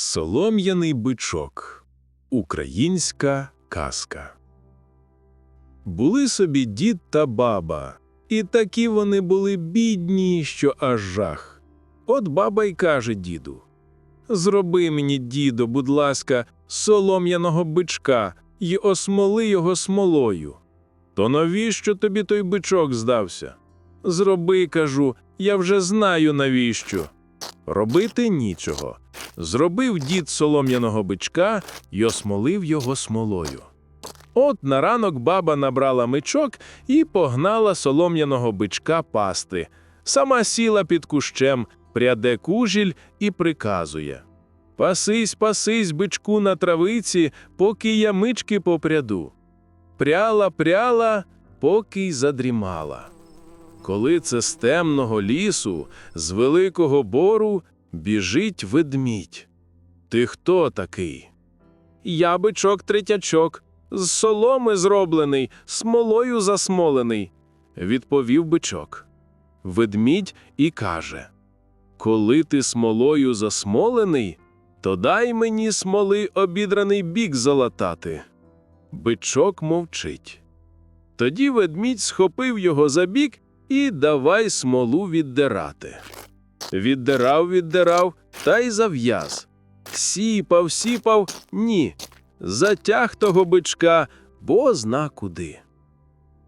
Солом'яний бичок. Українська казка. Були собі дід та баба, і такі вони були бідні, що аж жах. От баба й каже діду: Зроби мені, дідо, будь ласка, солом'яного бичка й осмоли його смолою. То навіщо тобі той бичок здався? Зроби, кажу, я вже знаю навіщо. Робити нічого. Зробив дід солом'яного бичка й осмолив його смолою. От на ранок баба набрала мичок і погнала солом'яного бичка пасти. Сама сіла під кущем, пряде кужіль і приказує Пасись, пасись, бичку на травиці, поки я мички попряду. Пряла, пряла, поки й задрімала. Коли це з темного лісу, з великого бору, біжить ведмідь. Ти хто такий? Я бичок третячок, з соломи зроблений, смолою засмолений, відповів бичок. Ведмідь і каже: Коли ти смолою засмолений, то дай мені смоли обідраний бік залатати. Бичок мовчить. Тоді ведмідь схопив його за бік і давай смолу віддирати. Віддирав, віддирав та й зав'яз. Сіпав, сіпав, ні. Затяг того бичка, бо зна куди.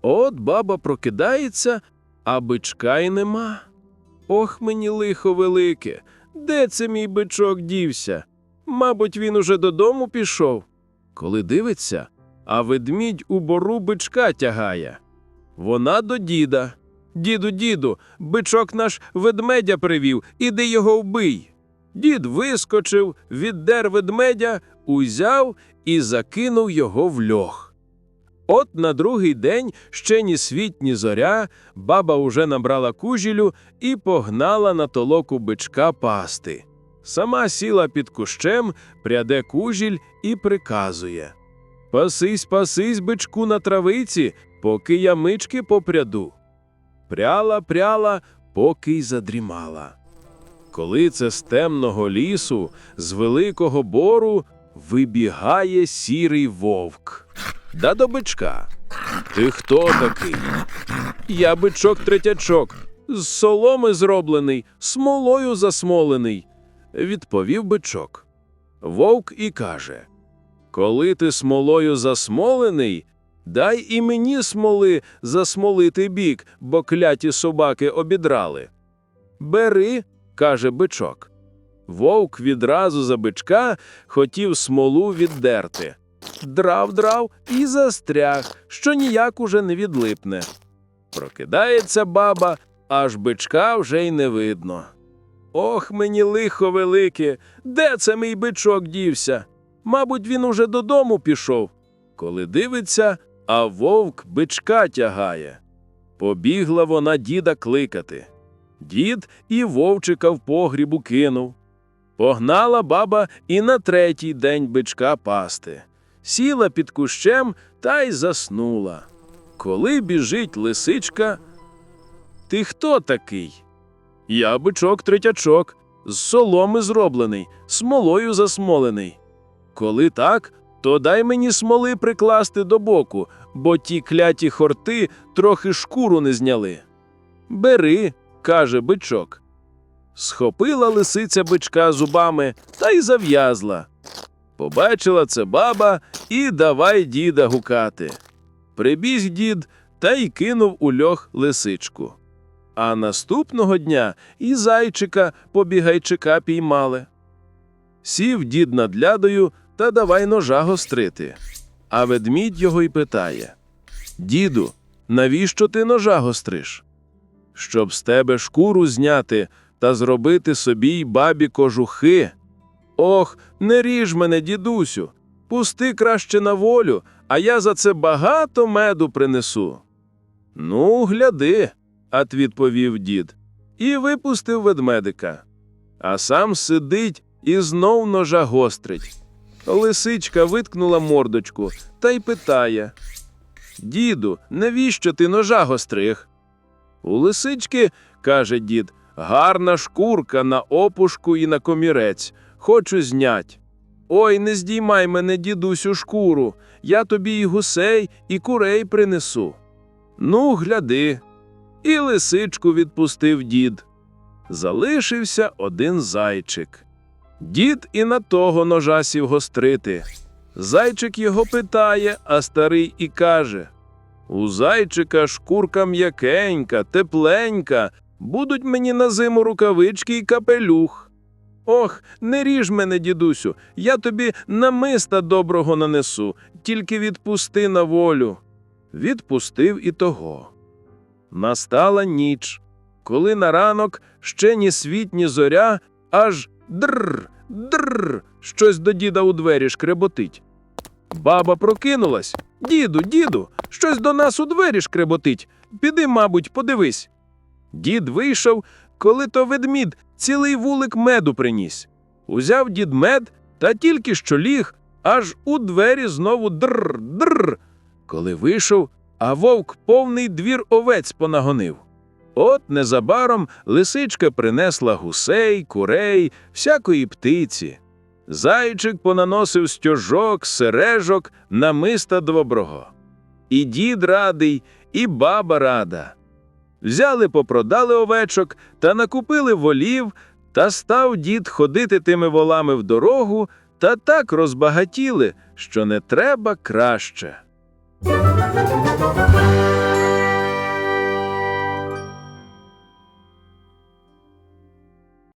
От баба прокидається, а бичка й нема. Ох мені лихо велике, де це мій бичок дівся? Мабуть, він уже додому пішов. Коли дивиться, а ведмідь у бору бичка тягає. Вона до діда. Діду, діду, бичок наш ведмедя привів, іди його вбий. Дід вискочив, віддер ведмедя, узяв і закинув його в льох. От на другий день ще ні світ, ні зоря, баба уже набрала кужілю і погнала на толоку бичка пасти. Сама сіла під кущем, пряде кужіль і приказує Пасись, пасись, бичку на травиці, поки я мички попряду. Пряла, пряла, поки й задрімала. Коли це з темного лісу, з великого бору, вибігає сірий вовк. Да до бичка. Ти хто такий? Я бичок третячок, з соломи зроблений, смолою засмолений, відповів бичок. Вовк і каже: Коли ти смолою засмолений, дай і мені смоли засмолити бік, бо кляті собаки обідрали. Бери, каже бичок. Вовк відразу за бичка хотів смолу віддерти. Драв драв і застряг, що ніяк уже не відлипне. Прокидається баба, аж бичка вже й не видно. Ох, мені лихо велике, де це мій бичок дівся? Мабуть, він уже додому пішов. Коли дивиться, а вовк бичка тягає. Побігла вона діда кликати. Дід і вовчика в погрібу кинув. Погнала баба і на третій день бичка пасти. Сіла під кущем та й заснула. Коли біжить лисичка. Ти хто такий? Я бичок третячок, з соломи зроблений, смолою засмолений. Коли так, то дай мені смоли прикласти до боку, бо ті кляті хорти трохи шкуру не зняли. Бери, каже бичок. Схопила лисиця бичка зубами та й зав'язла. Побачила це баба і давай діда гукати. Прибіг дід та й кинув у льох лисичку. А наступного дня і зайчика побігайчика піймали. Сів дід над лядою та давай ножа гострити. А ведмідь його й питає Діду, навіщо ти ножа гостриш? Щоб з тебе шкуру зняти та зробити собі й бабі кожухи. Ох, не ріж мене, дідусю, пусти краще на волю, а я за це багато меду принесу. Ну, гляди, от відповів дід, і випустив ведмедика. А сам сидить і знов ножа гострить. Лисичка виткнула мордочку та й питає Діду, навіщо ти ножа гостриг? У лисички, каже дід, гарна шкурка на опушку і на комірець. хочу знять. Ой, не здіймай мене, дідусю, шкуру, я тобі і гусей, і курей принесу. Ну, гляди. І лисичку відпустив дід. Залишився один зайчик. Дід і на того ножа сів гострити. Зайчик його питає, а старий і каже: У зайчика шкурка м'якенька, тепленька, будуть мені на зиму рукавички й капелюх. Ох, не ріж мене, дідусю, я тобі намиста доброго нанесу, тільки відпусти на волю. Відпустив і того. Настала ніч, коли на ранок ще ні світ, ні зоря, аж др, др, щось до діда у двері шкреботить. Баба прокинулась. Діду, діду, щось до нас у двері шкреботить. Піди, мабуть, подивись. Дід вийшов, коли то ведмід цілий вулик меду приніс. Узяв дід мед та тільки що ліг, аж у двері знову др, др. Коли вийшов, а вовк повний двір овець понагонив. От незабаром лисичка принесла гусей, курей, всякої птиці. Зайчик понаносив стяжок, сережок, намиста доброго. І дід радий, і баба рада. Взяли, попродали овечок та накупили волів, та став дід ходити тими волами в дорогу, та так розбагатіли, що не треба краще.